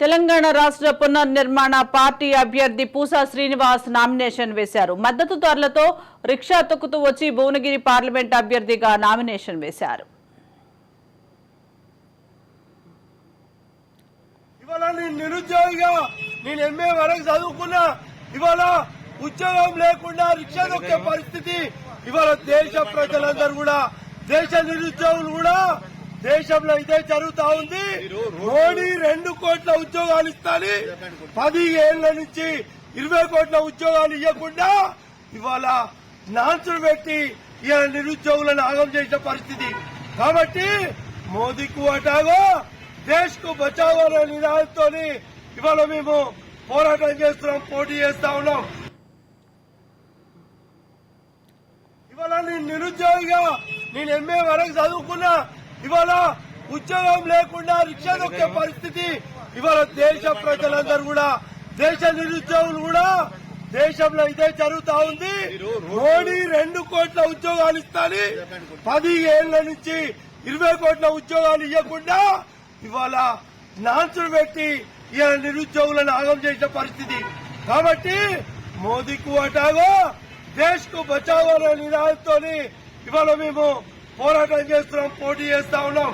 తెలంగాణ రాష్ట్ర పునర్నిర్మాణ పార్టీ అభ్యర్థి పూసా శ్రీనివాస్ నామినేషన్ వేశారు. మద్దతుదారులతో రిక్షా తొక్కుతూ వచ్చి భువనగిరి పార్లమెంట్ అభ్యర్థిగా నామినేషన్ వేశారు. నిరుద్యోగిగా నేను ఎంఏ వరకు చదువుకున్నా ఇవాళ ఉద్యోగం లేకుండా రిక్షా దొక్కే పరిస్థితి ఇవాళ దేశ ప్రజలందరూ కూడా దేశ నిరుద్యోగులు కూడా దేశంలో ఇదే జరుగుతా ఉంది. మోడీ రెండు కోట్ల ఉద్యోగాలు ఇస్తాని. పది ఏళ్ళ నుంచి ఇరవై కోట్ల ఉద్యోగాలు ఇవ్వకుండా ఇవాళ నాన్సులు పెట్టి ఇవాళ నిరుద్యోగులను ఆగం చేసిన పరిస్థితి. కాబట్టి మోదీకు అటాగో దేశ్కు బచావో నినాదంతో ఇవాళ మేము పోరాటం చేస్తున్నాం పోటీ చేస్తా ఉన్నాం. ఇవాళ నేను నిరుద్యోగిగా నేను ఎంఏ వరకు చదువుకున్నా ఇవాళ ఉద్యోగం లేకుండా రిక్షా దొక్కే పరిస్థితి. ఇవాళ దేశ ప్రజలందరూ కూడా దేశ నిరుద్యోగులు కూడా దేశంలో ఇదే జరుగుతా ఉంది. మోడీ రెండు కోట్ల ఉద్యోగాలు ఇస్తాని పది ఏళ్ళ నుంచి ఇరవై కోట్ల ఉద్యోగాలు ఇవ్వకుండా ఇవాళ నాన్సులు పెట్టి ఇలా నిరుద్యోగులను ఆగం చేసిన పరిస్థితి. కాబట్టి మోదీకు అటాగో దేశ్కు బచావో నినాదంతో ఇవాళ మేము పోరాటం చేస్తున్నాం పోటీ చేస్తా ఉన్నాం.